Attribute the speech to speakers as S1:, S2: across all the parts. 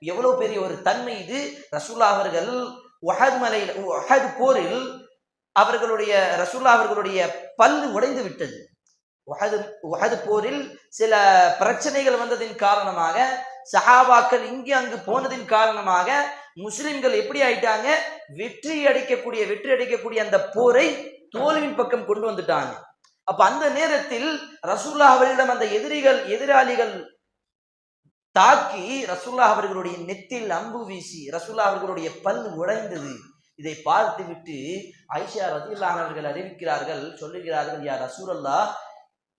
S1: எவ்வளவு பெரிய ஒரு தன்மை இது? ரசூல்லா அவர்கள் ஒஹத் மலையில் ஒஹத் போரில் அவர்களுடைய ரசூல்லா அவர்களுடைய பல்லு உடைந்து விட்டது. ஒஹது ஒஹது போரில் சில பிரச்சனைகள் வந்ததின் காரணமாக சஹாபாக்கள் இங்கு அங்கு போனதின் காரணமாக முஸ்லிம்கள் எப்படி ஆயிட்டாங்க? வெற்றி அடிக்கக்கூடிய வெற்றி அடிக்கக்கூடிய அந்த போரை தோல்வியின் பக்கம் கொண்டு வந்துட்டாங்க. அப்ப அந்த நேரத்தில் ரசூல்லா அவர்களிடம் அந்த எதிரிகள் எதிராளிகள் தாக்கி ரசுல்லா அவர்களுடைய நெத்தில் அம்பு வீசி ரசுல்லா அவர்களுடைய பல் உடைந்தது. இதை பார்த்து விட்டு ஐஷா ரதில்லான் அவர்கள் அறிவிக்கிறார்கள் சொல்லுகிறார்கள் யா ரசூலல்லா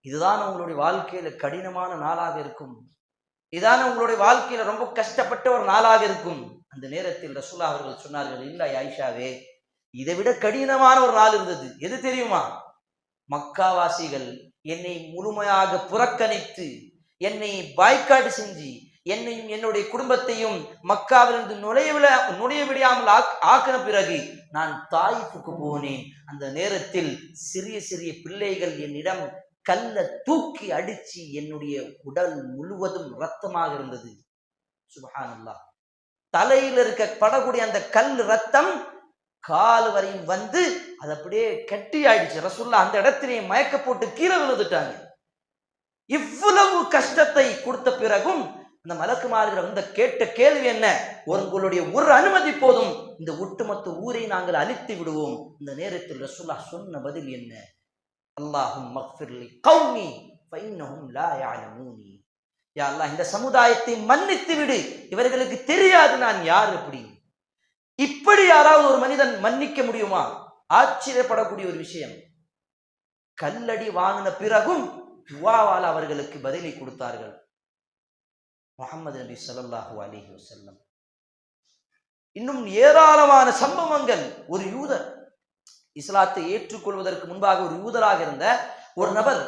S1: இதுதான் உங்களுடைய வாழ்க்கையில கடினமான நாளாக இருக்கும். இதான உங்களுடைய வாழ்க்கையில ரொம்ப கஷ்டப்பட்ட ஒரு நாளாக இருக்கும். அந்த நேரத்தில் ரசூலா அவர்கள் சொன்னார்கள் இல்லை ஐஷாவே இதை விட கடினமான ஒரு நாள் இருந்தது. எது தெரியுமா? மக்காவாசிகள் என்னை முழுமையாக புறக்கணித்து என்னை பாய்க்காடு செஞ்சு என்னையும் என்னுடைய குடும்பத்தையும் மக்காவிலிருந்து நுழைய விட நுழைய விடாமல் ஆக்கின பிறகு நான் தாய்ப்புக்கு போனேன். அந்த நேரத்தில் சிறிய சிறிய பிள்ளைகள் என்னிடம் கல்ல தூக்கி அடிச்சு என்னுடைய உடல் முழுவதும் ரத்தமாக இருந்தது. சுபஹானல்லா. தலையில் இருக்க படக்கூடிய அந்த கல் ரத்தம் கால் வரையும் வந்து அது அப்படியே கட்டி ஆயிடுச்சு. ரசுல்லா அந்த இடத்திலே மயக்க போட்டு கீழே விழுந்துட்டாங்க. இவ்வளவு கஷ்டத்தை கொடுத்த பிறகும் அந்த மலக்குமார்கள் வந்து கேட்ட கேள்வி என்ன? உங்களுடைய ஒரு அனுமதி போதும். இந்த ஒட்டுமொத்த ஊரை நாங்கள் அழித்து விடுவோம். இந்த நேரத்தில் ரசுல்லா சொன்ன பதில் என்ன? அல்லாஹும் மக்ஃபிர்லி கௌமி ஃபைன்னஹும் லா யஅலமூனி. யா அல்லாஹ் இந்த சமுதாயத்தை மன்னித்து விடு. இவர்களுக்கு தெரியாது நான் யார் அப்படி. இப்படி யாராவது ஒரு மனிதன் மன்னிக்க முடியுமா? ஆச்சரியப்படக்கூடிய ஒரு விஷயம். கல்லடி வாங்கின பிறகும் துவாவால் அவர்களுக்கு பதிலை கொடுத்தார்கள். முகமது நபி ஸல்லல்லாஹு அலிஹி வசல்லம் இன்னும் ஏராளமான சம்பவங்கள். ஒரு யூதர் இஸ்லாத்தை ஏற்றுக்கொள்வதற்கு முன்பாக ஒரு யூதராக இருந்த ஒரு நபர்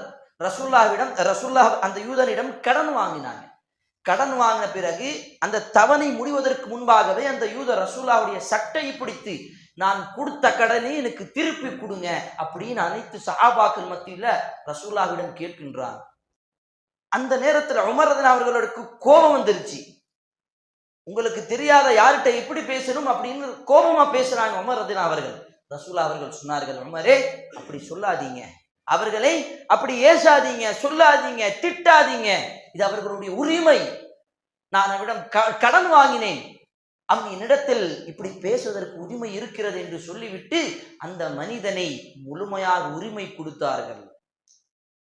S1: ரசுல்லாவிடம் ரசுல்லா அந்த யூதரிடம் கடன் வாங்கினாங்க. கடன் வாங்கின பிறகு அந்த தவணை முடிவதற்கு முன்பாகவே அந்த யூதர் ரசூல்லாவுடைய சட்டையை பிடித்து நான் கொடுத்த கடனை எனக்கு திருப்பி கொடுங்க அப்படின்னு அனைத்து சஹாபாக்கள் மத்தியில ரசூல்லாவிடம் கேட்கின்றான் அந்த நேரத்தில் உமரதன் அவர்களுக்கு கோபம் வந்துருச்சு. உங்களுக்கு தெரியாத யார்கிட்ட எப்படி பேசணும் அப்படின்னு கோபமா பேசுறாங்க உமரதன் அவர்கள். ரசூலா அவர்கள் சொன்னார்கள் உமரே அப்படி சொல்லாதீங்க. அவர்களை அப்படி ஏசாதீங்க சொல்லாதீங்க திட்டாதீங்க. இது அவர்களுடைய உரிமை. நான் அவரிடம் க- கடன் வாங்கினேன். அவன் என்னிடத்தில் இப்படி பேசுவதற்கு உரிமை இருக்கிறது என்று சொல்லிவிட்டு அந்த மனிதனை முழுமையாக உரிமை கொடுத்தார்கள்.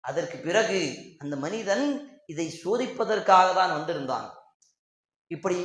S1: அதற்கு பிறகு அந்த மனிதன் இதை சோதிப்பதற்காக தான் வந்திருந்தான். இப்படி